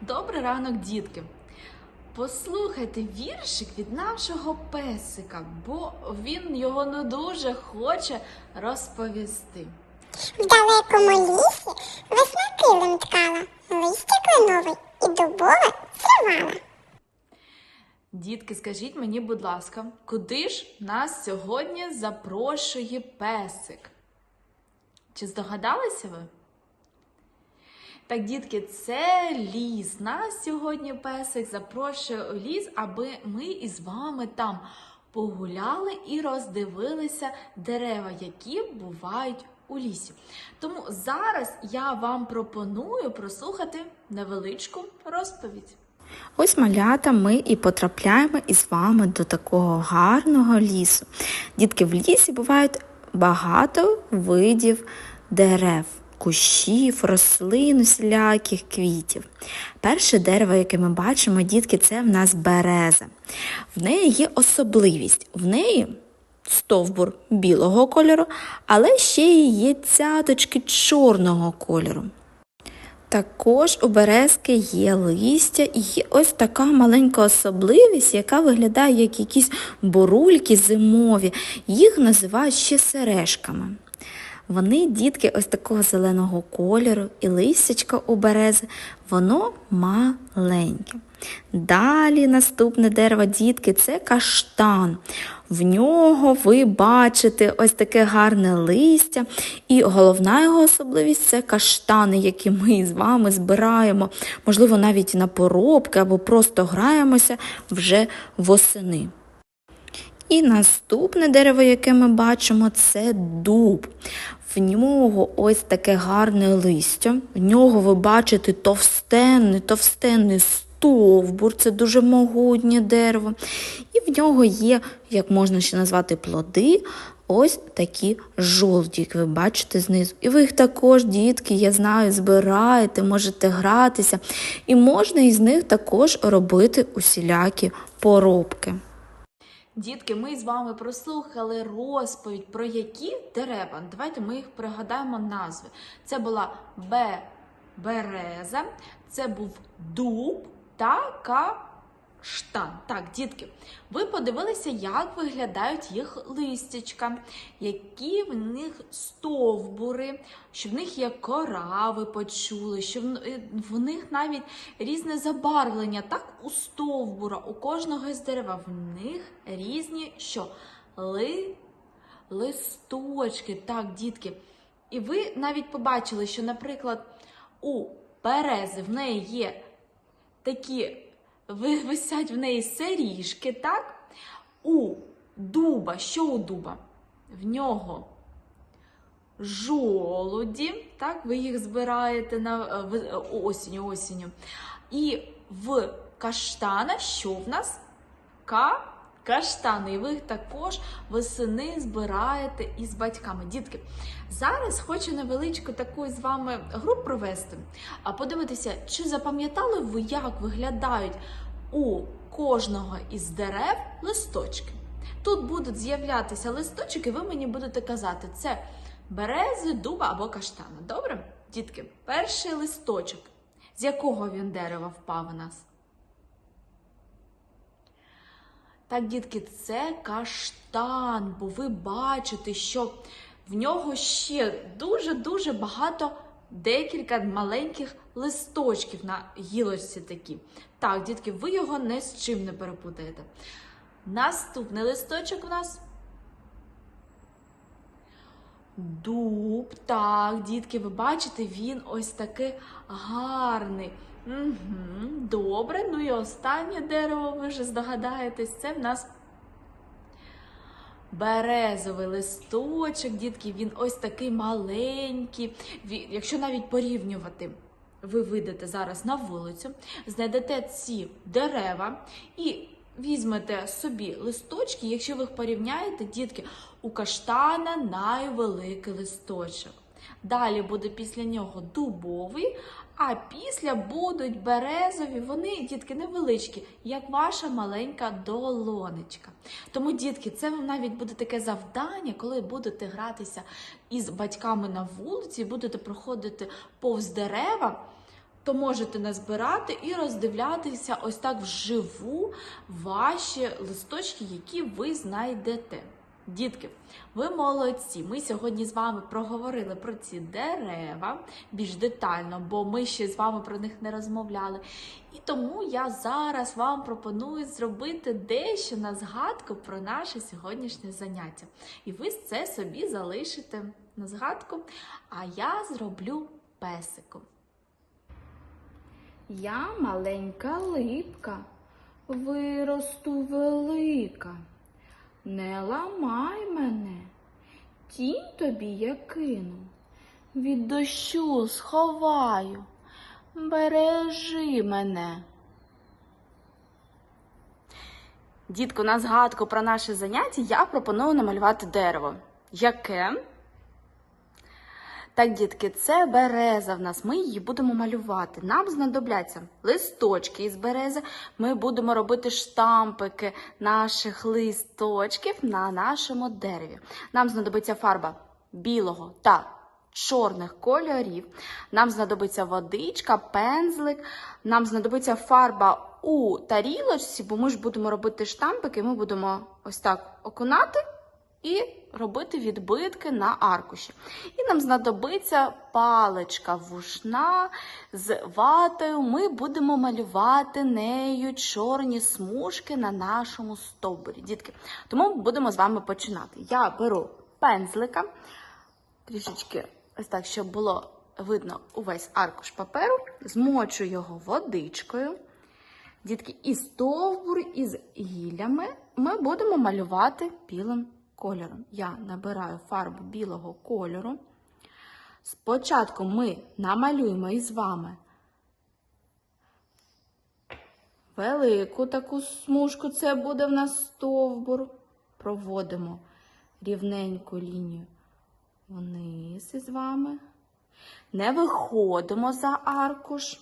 Добрий ранок, дітки! Послухайте віршик від нашого песика, бо він його не дуже хоче розповісти. В далекому лісі весна килим ткала, листя кленове і дубове зривала. Дітки, скажіть мені, будь ласка, куди ж нас сьогодні запрошує песик? Чи здогадалися ви? Так, дітки, це ліс. Нас сьогодні песик запрошує у ліс, аби ми із вами там погуляли і роздивилися дерева, які бувають у лісі. Тому зараз я вам пропоную прослухати невеличку розповідь. Ось малята ми і потрапляємо із вами до такого гарного лісу. Дітки, в лісі бувають багато видів дерев, кущів, рослин, усіляких квітів. Перше дерево, яке ми бачимо, дітки, це в нас береза. В неї є особливість. В неї стовбур білого кольору, але ще й є цяточки чорного кольору. Також у березки є листя і є ось така маленька особливість, яка виглядає як якісь бурульки зимові. Їх називають ще сережками. Вони, дітки, ось такого зеленого кольору, і листячко у берези, воно маленьке. Далі наступне дерево, дітки, це каштан. В нього ви бачите ось таке гарне листя. І головна його особливість це каштани, які ми з вами збираємо, можливо, навіть на поробки або просто граємося вже восени. І наступне дерево, яке ми бачимо, це дуб. В нього ось таке гарне листя. В нього ви бачите товстенний, товстенний стовбур, це дуже могутнє дерево. І в нього є, як можна ще назвати, плоди. Ось такі жовті, як ви бачите знизу. І ви їх також, дітки, я знаю, збираєте, можете гратися. І можна із них також робити усілякі поробки. Дітки, ми з вами прослухали розповідь про які дерева. Давайте ми їх пригадаємо назви. Це була Б. Береза, це був дуб та каштан. Так, дітки, ви подивилися, як виглядають їх листячка, які в них стовбури, що в них є кора, ви почули, що в, е, в них навіть різне забарвлення. Так, у стовбура, у кожного із дерева в них різні що? Ли, листочки. Так, дітки. І ви навіть побачили, що, наприклад, у берези в неї є такі висять в неї серіжки, так? У дуба, що у дуба? В нього жолуді, так? Ви їх збираєте на е, е, осінню, осінню. І в каштана, що в нас? Ка. Каштани, і ви також восени збираєте із батьками. Дітки, зараз хочу невеличку таку з вами гру провести, а подивитися, чи запам'ятали ви, як виглядають у кожного із дерев листочки. Тут будуть з'являтися листочки, і ви мені будете казати, це берези, дуба або каштана. Добре? Дітки, перший листочок. З якого він дерева впав у нас? Так, дітки, це каштан, бо ви бачите, що в нього ще дуже-дуже багато декілька маленьких листочків на гілочці такі. Так, дітки, ви його не з чим не перепутаєте. Наступний листочок у нас. Дуб, так, дітки, ви бачите, він ось такий гарний. Угу, добре, ну і останнє дерево, ви вже здогадаєтесь, це в нас березовий листочок, дітки, він ось такий маленький. Якщо навіть порівнювати, ви вийдете зараз на вулицю, знайдете ці дерева і візьмете собі листочки, якщо ви їх порівняєте, дітки, у каштана найвеликий листочок. Далі буде після нього дубовий, а після будуть березові, вони, дітки, невеличкі, як ваша маленька долонечка. Тому, дітки, це вам навіть буде таке завдання, коли будете гратися із батьками на вулиці, будете проходити повз дерева. То можете назбирати і роздивлятися ось так вживу ваші листочки, які ви знайдете. Дітки, ви молодці. Ми сьогодні з вами проговорили про ці дерева більш детально, бо ми ще з вами про них не розмовляли. І тому я зараз вам пропоную зробити дещо на згадку про наше сьогоднішнє заняття. І ви це собі залишите на згадку, а я зроблю песиком. Я маленька липка, виросту велика. Не ламай мене, тінь тобі я кину, від дощу сховаю, бережи мене. Дітку, на згадку про наше заняття я пропоную намалювати дерево. Яке? Так, дітки, це береза в нас. Ми її будемо малювати. Нам знадобляться листочки із берези. Ми будемо робити штампики наших листочків на нашому дереві. Нам знадобиться фарба білого та чорних кольорів. Нам знадобиться водичка, пензлик. Нам знадобиться фарба у тарілочці, бо ми ж будемо робити штампики. Ми будемо ось так окунати і робити відбитки на аркуші. І нам знадобиться паличка вушна з ватою. Ми будемо малювати нею чорні смужки на нашому стовбурі. Дітки, тому будемо з вами починати. Я беру пензлика, трішечки ось так, щоб було видно увесь аркуш паперу, змочу його водичкою. Дітки, і стовбур із гіллями ми будемо малювати білим кольором. Я набираю фарбу білого кольору. Спочатку ми намалюємо із вами велику таку смужку, це буде в нас стовбур. Проводимо рівненьку лінію вниз із вами. Не виходимо за аркуш.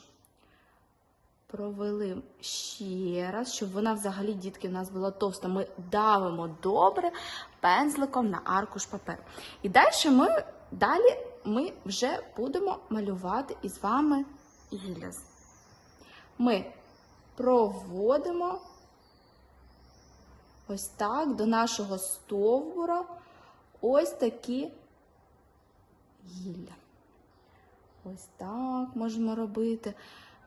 Провели ще раз, щоб вона взагалі, дітки, в нас була товста. Ми давимо добре пензликом на аркуш паперу. І далі ми, далі ми вже будемо малювати із вами гілля. Ми проводимо ось так до нашого стовбура ось такі гілля. Ось так можемо робити.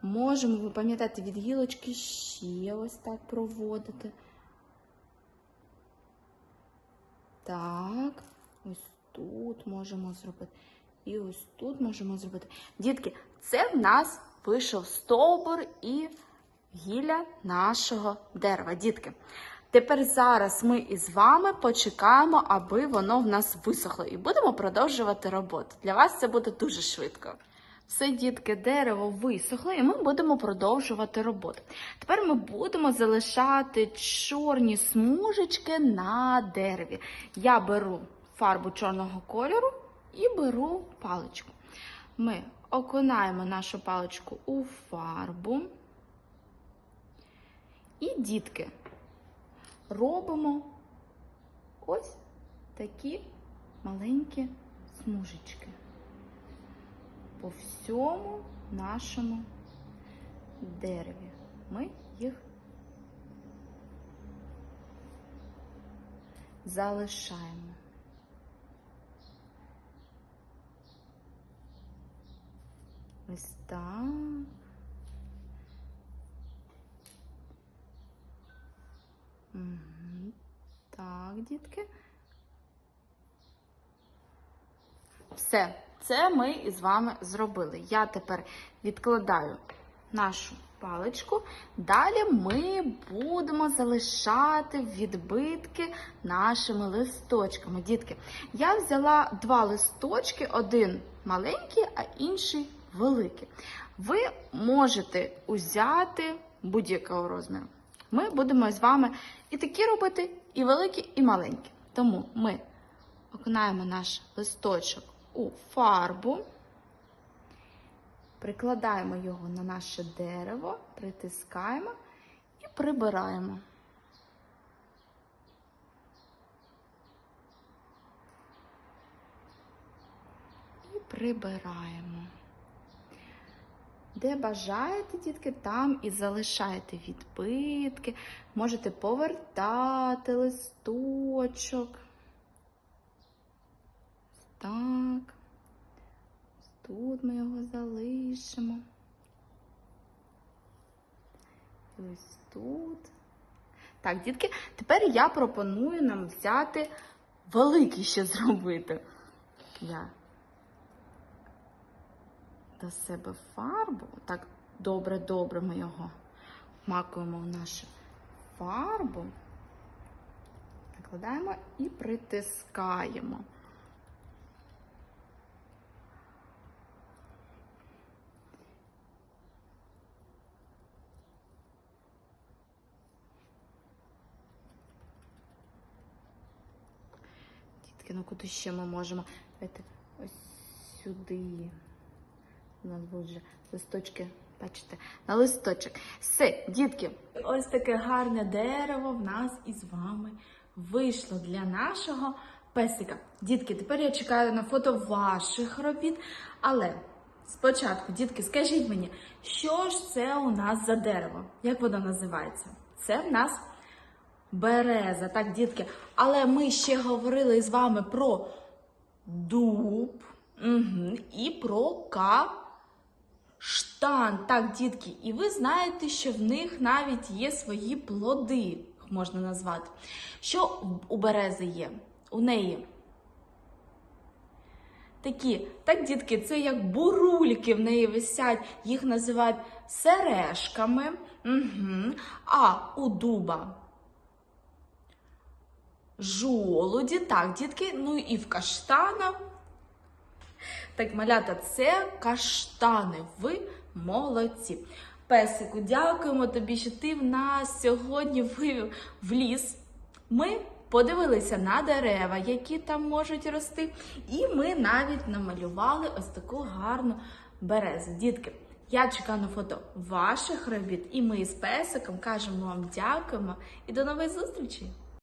Можемо, ви пам'ятаєте, від гілочки ще ось так проводити. Так, ось тут можемо зробити. І ось тут можемо зробити. Дітки, це в нас вийшов стовбур і гілля нашого дерева. Дітки, тепер зараз ми із вами почекаємо, аби воно в нас висохло, і будемо продовжувати роботу. Для вас це буде дуже швидко. Все, дітки, дерево висохло, і ми будемо продовжувати роботу. Тепер ми будемо залишати чорні смужечки на дереві. Я беру фарбу чорного кольору і беру паличку. Ми окунаємо нашу паличку у фарбу. І, дітки, робимо ось такі маленькі смужечки по всьому нашому дереві. Ми їх залишаємо. Ось так. Так, дітки. Все, це ми із вами зробили. Я тепер відкладаю нашу паличку. Далі ми будемо залишати відбитки нашими листочками. Дітки, я взяла два листочки, один маленький, а інший великий. Ви можете узяти будь-якого розміру. Ми будемо з вами і такі робити, і великі, і маленькі. Тому ми окунаємо наш листочок у фарбу, прикладаємо його на наше дерево, притискаємо і прибираємо. І прибираємо. Де бажаєте, дітки, там і залишайте відбитки. Можете повертати листочок. Так. Тут ми його залишимо. І ось тут. Так, дітки, тепер я пропоную нам взяти великий ще зробити. Я до себе фарбу. Так, добре-добре ми його макуємо в нашу фарбу. Накладаємо і притискаємо. Дітки, ну куди ще ми можемо? Давайте ось сюди. У нас будуть листочки, бачите, на листочок. Все, дітки, Ось таке гарне дерево в нас із вами вийшло для нашого песика. Дітки, тепер я чекаю на фото ваших робіт. Але спочатку, дітки, скажіть мені, що ж це у нас за дерево? Як воно називається? Це в нас береза, так, дітки. Але ми ще говорили з вами про дуб угу, і про ка. Штан, так, дітки, і ви знаєте, що в них навіть є свої плоди, їх можна назвати. Що у берези є? У неї такі, так, дітки, це як бурульки в неї висять, їх називають сережками. Угу. А у дуба жолуді, так, дітки, ну і в каштана так, малята, це каштани. Ви молодці. Песику, дякуємо тобі, що ти в нас сьогодні вивів в ліс. Ми подивилися на дерева, які там можуть рости, і ми навіть намалювали ось таку гарну березу. Дітки, я чекаю на фото ваших робіт, і ми з песиком кажемо вам дякуємо і до нових зустрічей!